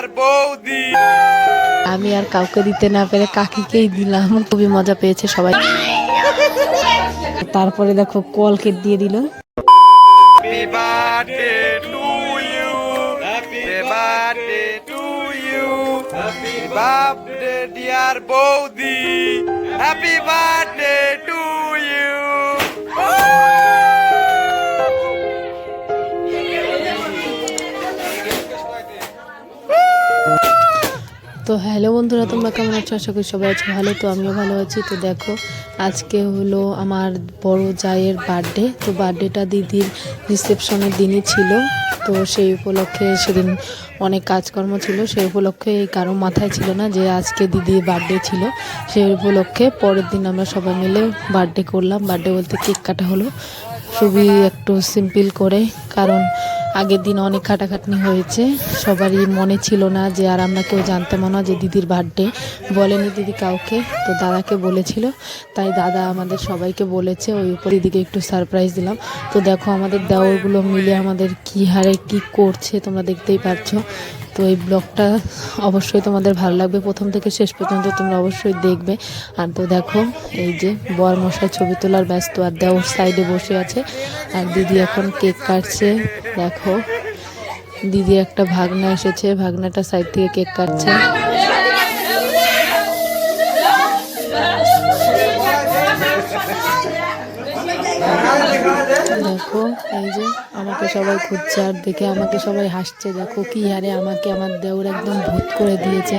দিয়ার বৌদি। আমি আর কাউকে দিতে না পেরে কাকিকেই দিলাম। খুবই মজা পেয়েছে সবাই। তারপরে দেখো কলকে দিয়ে দিল। বৌদি হ্যাপি বার্থডে টু ইউ তো হ্যালো বন্ধুরা, তোমরা কেমন আছো? আশা করি সবাই আছো ভালো। তো আমিও ভালো আছি। তো দেখো, আজকে হলো আমার বড় জায়ের বার্থডে তো বার্থডেটা দিদির রিসেপশনের দিনই ছিল। তো সেই উপলক্ষে সেদিন অনেক কাজকর্ম ছিল। সেই উপলক্ষে কারও মাথায় ছিল না যে আজকে দিদির বার্থডে ছিল। সেই উপলক্ষে পরের দিন আমরা সবাই মিলে বার্থডে করলাম। বার্থডে বলতে কেক কাটা হলো। খুবই একটু সিম্পল করে। কারণ আগের দিন অনেক খাটাখাটনি হয়েছে। সবারই মনে ছিল না যে আর আমরা কেউ জানতাম না যে দিদির বার্থডে বলেনি দিদি কাউকে, তো দাদাকে বলেছিল। তাই দাদা আমাদের সবাইকে বলেছে, ওই উপর দিদিকে একটু সারপ্রাইজ দিলাম। তো দেখো আমাদের দেওয়ারগুলো মিলে আমাদের কী হারে কি করছে তোমরা দেখতেই পাচ্ছ তো এই ব্লগটা অবশ্যই তোমাদের ভালো লাগবে। প্রথম থেকে শেষ পর্যন্ত তোমরা অবশ্যই দেখবে। আর তো দেখো, এই যে বর মশাই ছবি তোলার ব্যস্ত আর দেওয়ার সাইডে বসে আছে। আর দিদি এখন কেক কাটছে। দেখো দিদি একটা ভাগনা এসেছে। ভাগনাটা সাইড থেকে কেক কাটছে। দেখো, এই যে আমাকে সবাই খুঁজছে আর দেখে আমাকে সবাই হাসছে। দেখো কি হারে আমাকে আমার দেওর একদম ভূত করে দিয়েছে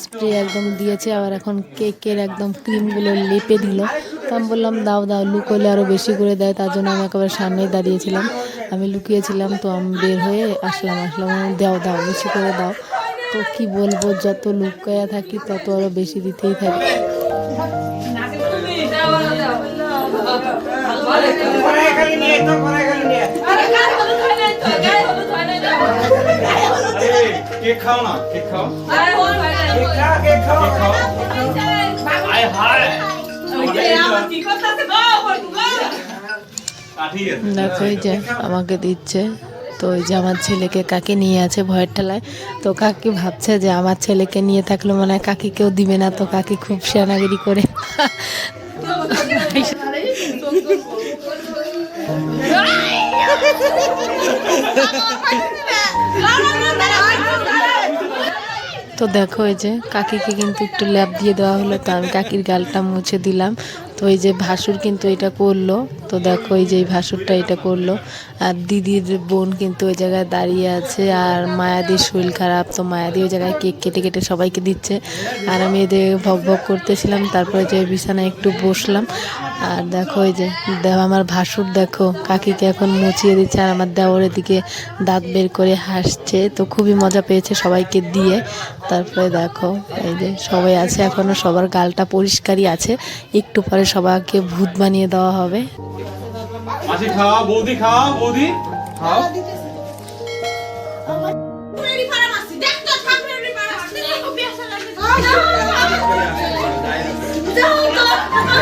স্প্রে একদম দিয়েছে, আবার এখন কেকের একদম ক্রিমগুলো লেপে দিল। তো আমি বললাম, দাও দাও, লুকোলে আরও বেশি করে দেয়। তার জন্য আমি একেবারে সামনেই দাঁড়িয়েছিলাম। আমি লুকিয়েছিলাম, তো আমি বের হয়ে আসলাম আসলাম দাও দাও, বেশি করে দাও। তো কি বলব, যত লুকায়া থাকি তত আরও বেশি দিতেই থাকি। দেখো যে আমাকে দিচ্ছে। তো ওই যে আমার ছেলেকে কাকে নিয়ে আছে ভয়ের ঠেলায়। তো কাকি ভাবছে যে আমার ছেলেকে নিয়ে থাকলে মনে হয় কাকি কেউ দিবে না। তো কাকি খুব সেনাগিরি করে। তো দেখো এই যে কাকিকে কিন্তু একটু ল্যাপ দিয়ে দেওয়া হলো, তো আমি কাকির গালটা মুছে দিলাম। তো এই যে ভাসুর কিন্তু এটা করল, তো দেখো এই যে ভাসুরটা এটা করল। আর দিদির বোন কিন্তু ওই জায়গায় দাঁড়িয়ে আছে, আর মায়াদির শরীর খারাপ, তো মায়াদি ওই জায়গায় কেক কেটে কেটে সবাইকে দিচ্ছে। আর আমি এদের ভক ভক করতেছিলাম, তারপরে যে বিছানায় একটু বসলাম আর দেখো এই যে দেখ আমার ভাসুর দেখো কাকিকে এখন মুছিয়ে দিচ্ছে আর আমার দেওরের দিকে দাঁত বের করে হাসছে তো খুবই মজা পেয়েছে সবাইকে দিয়ে তারপরে দেখো এই যে সবাই আছে এখনও সবার গালটা পরিষ্কারই আছে একটু পরে সবাইকে ভূত বানিয়ে দেওয়া হবে খাও বৌদি খাও বৌদি খাও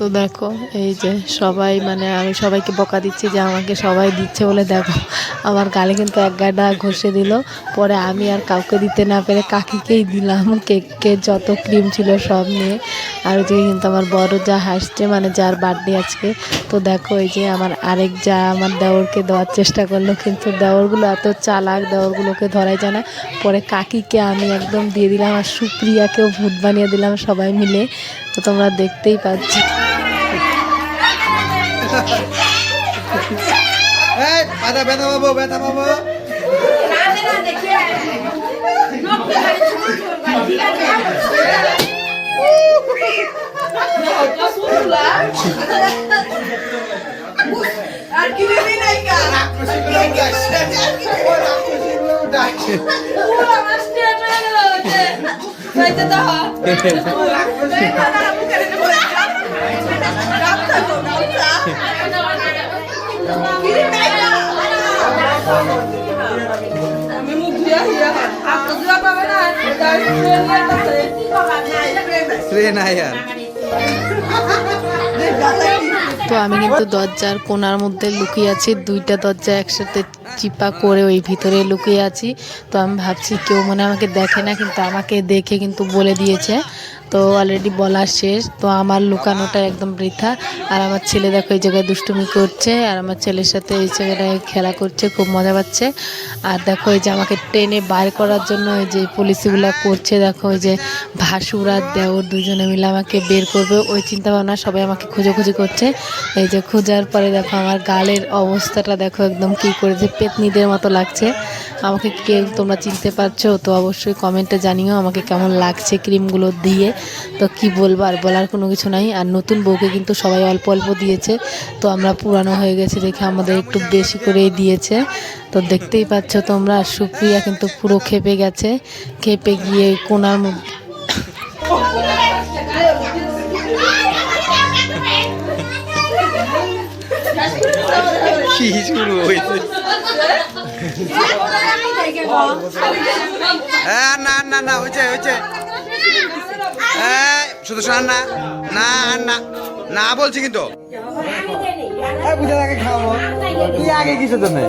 তো দেখো, এই যে সবাই মানে আমি সবাইকে বকা দিচ্ছি যে আমাকে সবাই দিচ্ছে বলে দেখো, আমার গালে কিন্তু এক গাডা ঘষে দিল। পরে আমি আর কাউকে দিতে না পেরে কাকিকেই দিলাম। কেকের যত ক্রিম ছিল সব নিয়ে। আর ওদিকে কিন্তু আমার বড় যা হাসছে মানে যার বার্থডে আজকে। তো দেখো, এই যে আমার আরেক যা আমার দেওরকে দেওয়ার চেষ্টা করল, কিন্তু দেওরগুলো এত চালাক, দেওরগুলোকে ধরাই যায় না। পরে কাকিকে আমি একদম দিয়ে দিলাম আর সুপ্রিয়াকেও ভূত বানিয়ে দিলাম সবাই মিলে। তো তোমরা দেখতেই পাচ্ছ। এই ব্যথা ব্যথা পাবো ব্যথা পাবো আর কি নাই কা না তাই শ্রে নায়ার তো আমি কিন্তু দরজার কোনার মধ্যে লুকিয়ে আছি, দুইটা দরজা একসাথে চিপা করে ওই ভিতরে লুকিয়ে আছি। তো আমি ভাবছি কেউ মনে আমাকে দেখে না, কিন্তু আমাকে দেখে কিন্তু বলে দিয়েছে। তো অলরেডি বলা শেষ। তো আমার লুকানোটা একদম বৃথা। আর আমার ছেলে দেখো এই জায়গায় দুষ্টুমি করছে, আর আমার ছেলের সাথে এই জায়গাটায় খেলা করছে, খুব মজা পাচ্ছে। আর দেখো এই যে আমাকে ট্রেনে বার করার জন্য এই যে পুলিশগুলো করছে, দেখো ওই যে ভাসুর আর দেওর দুজনে মিলে আমাকে বের করবে। ওই চিন্তা ভাবনা সবাই আমাকে খোঁজাখুঁজি করছে। এই যে খোঁজার পরে দেখো আমার গালের অবস্থাটা দেখো একদম কি করেছে, পেতনিদের মতো লাগছে। আমাকে কেউ তোমরা চিনতে পারছ, তো অবশ্যই কমেন্টে জানিও আমাকে কেমন লাগছে ক্রিমগুলো দিয়ে। তো কি বলব, আর বলার কোনো কিছু নাই। আর নতুন বউকে কিন্তু সবাই অল্প অল্প দিয়েছে। তো আমরা পুরানো হয়ে গেছে দেখে আমাদের একটু বেশি করেই দিয়েছে। তো দেখতেই পাচ্ছ তোমরা, সুপ্রিয়া কিন্তু পুরো খেপে গেছে। খেপে গিয়ে কোনার মধ্যে কি শুরু হয়েছে হ্যাঁ না না না হয়েছে হয়েছে। এই, শুধু শোনান না না না না বলছি কিন্তু। বুঝে আগে খাব? কি আগে কিছু তো নেই।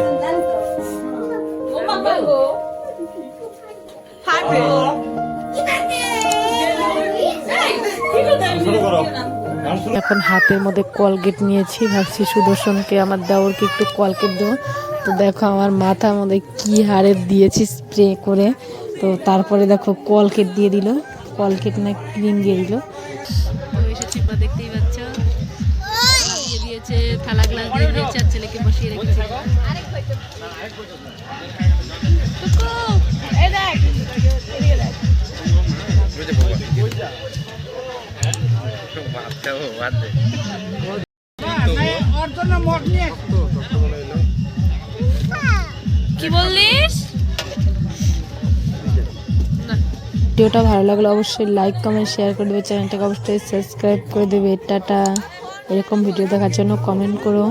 এখন হাতের মধ্যে কলগেট নিয়েছি ভাবছি সুদর্শনকে আমার দেওরকে একটু কলগেট দেবো। তো দেখো আমার মাথার মধ্যে কি হারে দিয়েছি স্প্রে করে। তো তারপরে দেখো কলকেট দিয়ে দিল। কলকেট না ক্রিম দিয়ে দিল। এসেছি বা দেখতেই পাচ্ছ। দিয়েছে থালা গ্লাস দিয়ে দিয়েছে আর ছেলেকে বসিয়ে রেখেছে। কি বললিস? ভিডিওটা ভালো লাগলে অবশ্যই লাইক কমেন্ট শেয়ার করে দেবে। চ্যানেলটাকে অবশ্যই সাবস্ক্রাইব করে দেবে। টাটা। এরকম ভিডিও দেখার জন্য কমেন্ট করো।